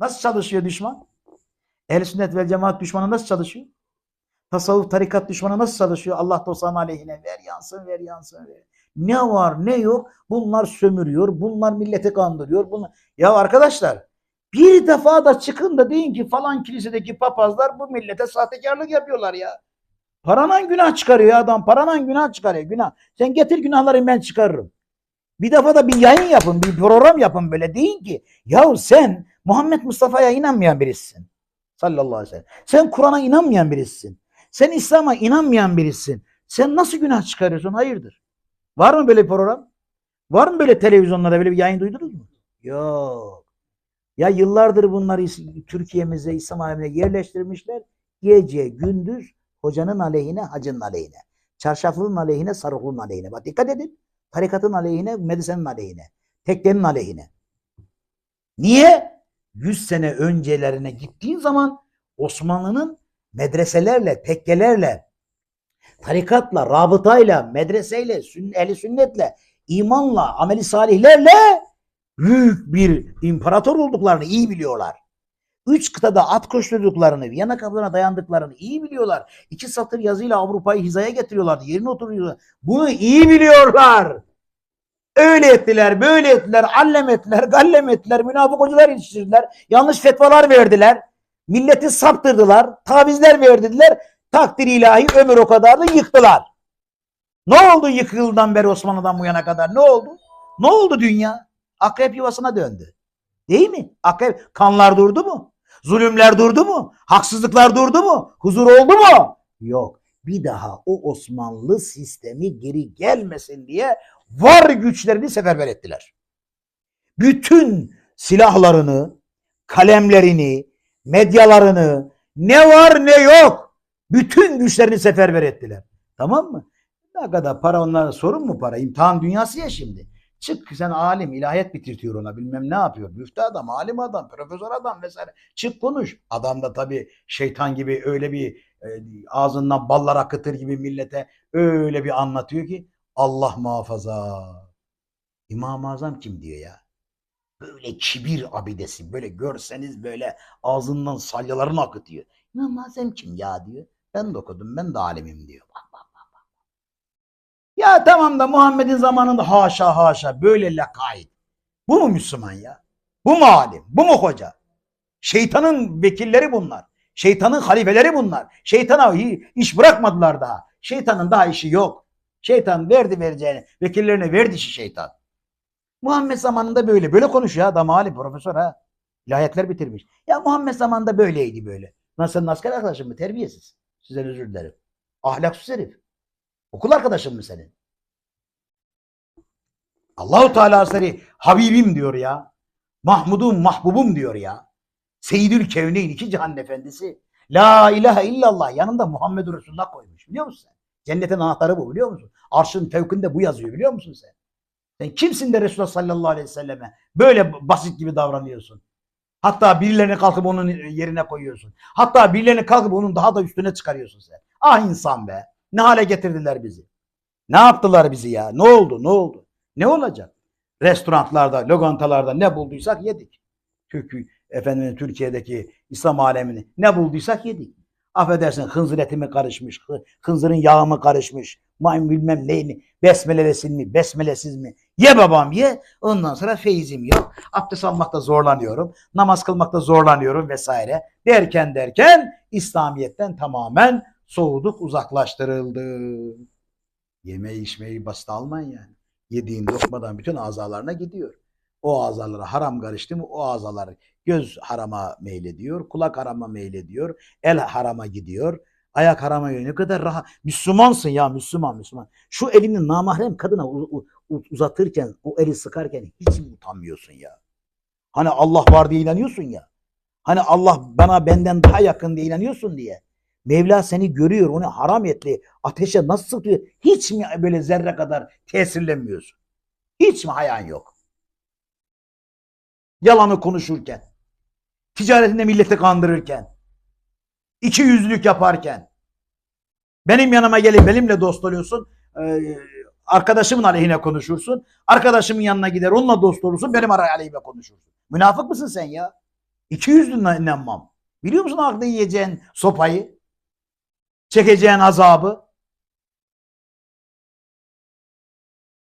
Nasıl çalışıyor düşman? Ehl-i sünnet vel cemaat düşmanı nasıl çalışıyor? Tasavvuf tarikat düşmanı nasıl çalışıyor? Allah dostlarının aleyhine ver yansın ver yansın ver. Ne var ne yok bunlar sömürüyor. Bunlar milleti kandırıyor. Bunlar... Ya arkadaşlar bir defa da çıkın da deyin ki falan kilisedeki papazlar bu millete sahtekarlık yapıyorlar ya. Paranan günah çıkarıyor adam. Paranan günah çıkarıyor. Günah. Sen getir günahları ben çıkarırım. Bir defa da bir yayın yapın, bir program yapın böyle. Deyin ki yahu sen Muhammed Mustafa'ya inanmayan birisin. Sallallahu aleyhi ve sellem. Sen Kur'an'a inanmayan birisin. Sen İslam'a inanmayan birisin. Sen nasıl günah çıkarıyorsun? Hayırdır? Var mı böyle program? Var mı böyle televizyonlarda böyle bir yayın duydunuz mu? Yok. Ya yıllardır bunları Türkiye'mize, İslam alemine yerleştirmişler. Gece, gündüz hocanın aleyhine, hacının aleyhine. Çarşaflının aleyhine, sarıklının aleyhine. Bak dikkat edin. Tarikatın aleyhine, medresenin aleyhine. Tekkenin aleyhine. Niye? 100 sene öncelerine gittiğin zaman Osmanlı'nın medreselerle, tekkelerle, tarikatla, rabıtayla, medreseyle, ehli sünnetle, imanla, ameli salihlerle büyük bir imparator olduklarını iyi biliyorlar. Üç kıtada at koşturduklarını, Viyana kapılarına dayandıklarını iyi biliyorlar. İki satır yazıyla Avrupa'yı hizaya getiriyorlardı. Yerine oturuyorlar. Bunu iyi biliyorlar. Öyle ettiler, böyle ettiler, allem ettiler, gallem ettiler, münafık hocalar yetiştirdiler, yanlış fetvalar verdiler, milleti saptırdılar, tavizler verdiler, takdir ilahi ömür o kadar da yıktılar. Ne oldu yıkıldan beri Osmanlı'dan bu yana kadar? Ne oldu? Ne oldu dünya? Akrep yuvasına döndü. Değil mi? Akrep kanlar durdu mu? Zulümler durdu mu? Haksızlıklar durdu mu? Huzur oldu mu? Yok. Bir daha o Osmanlı sistemi geri gelmesin diye var güçlerini seferber ettiler. Bütün silahlarını, kalemlerini, medyalarını, ne var ne yok, bütün güçlerini seferber ettiler. Tamam mı? Ne kadar para onlara sorun mu para? İmtihan dünyası ya şimdi. Çık sen alim, ilahiyat bitirtiyor ona bilmem ne yapıyor. Müftü adam, alim adam, profesör adam vesaire. Çık konuş. Adam da tabii şeytan gibi öyle bir ağzından ballar akıtır gibi millete öyle bir anlatıyor ki Allah muhafaza. İmam-ı Azam kim diyor ya? Böyle kibir abidesi. Böyle görseniz böyle ağzından salyalarını akıtıyor. İmam-ı Azam kim ya diyor. Ben de okudum ben de alimim diyor. Ya tamam da Muhammed'in zamanında haşa haşa böyle lakayt. Bu mu Müslüman ya? Bu mu alim? Bu mu hoca? Şeytanın vekilleri bunlar. Şeytanın halifeleri bunlar. Şeytana iş bırakmadılar daha. Şeytanın daha işi yok. Şeytan verdi vereceğini. Vekillerine verdi işi şeytan. Muhammed zamanında böyle. Böyle konuşuyor adam alim profesör ha. İlahiyatlar bitirmiş. Ya Muhammed zamanında böyleydi böyle. Senin asker arkadaşın mı? Terbiyesiz. Sizden özür dilerim. Ahlaksız herif. Okul arkadaşın mı senin? Allahu Teala Hazretleri Habibim diyor ya. Mahmudum, mahbubum diyor ya. Seyyidül Kevneyn iki cihan efendisi. La ilahe illallah yanında Muhammed Resulullah koymuş biliyor musun sen? Cennetin anahtarı bu biliyor musun? Arşın fevkinde bu yazıyor biliyor musun sen? Sen kimsin de Resulullah sallallahu aleyhi ve selleme böyle basit gibi davranıyorsun? Hatta birilerini kalkıp onun yerine koyuyorsun. Hatta birilerini kalkıp onun daha da üstüne çıkarıyorsun sen. Ah insan be. Ne hale getirdiler bizi? Ne yaptılar bizi ya? Ne oldu? Ne oldu? Ne olacak? Restoranlarda, lokantalarda ne bulduysak yedik. Türk, efendim Türkiye'deki İslam alemini ne bulduysak yedik. Affedersin hınzır eti mi karışmış, hı- hınzırın yağı mı karışmış, maymun bilmem neyini, besmelelesin mi, besmelesiz mi? Ye babam ye, ondan sonra feyizim yok. Abdest almakta zorlanıyorum, namaz kılmakta zorlanıyorum vesaire. Derken derken İslamiyet'ten tamamen soğuduk, uzaklaştırıldı. Yemeği içmeyi basit almayın yani. Yediğin lokmadan bütün azalarına gidiyor. O azalara haram karıştı mı o azalar göz harama meylediyor, kulak harama meylediyor, el harama gidiyor, ayak harama. Ne kadar rahat. Müslümansın ya Müslüman Müslüman. Şu elini namahrem kadına uzatırken, o eli sıkarken hiç mi utanmıyorsun ya? Hani Allah var diye inanıyorsun ya. Hani Allah bana benden daha yakın diye inanıyorsun diye. Mevla seni görüyor, onu haram etli ateşe nasıl sıkıyor? Hiç mi böyle zerre kadar tesirlenmiyorsun? Hiç mi hayan yok? Yalanı konuşurken, ticaretinde milleti kandırırken, iki yüzlük yaparken, benim yanıma gelip benimle dost oluyorsun, arkadaşımın aleyhine konuşursun, arkadaşımın yanına gider onunla dost olursun, benim aleyhime konuşursun. Münafık mısın sen ya? İki yüzlü inanmam. Biliyor musun aklı yiyeceğin sopayı? Çekeceğin azabı?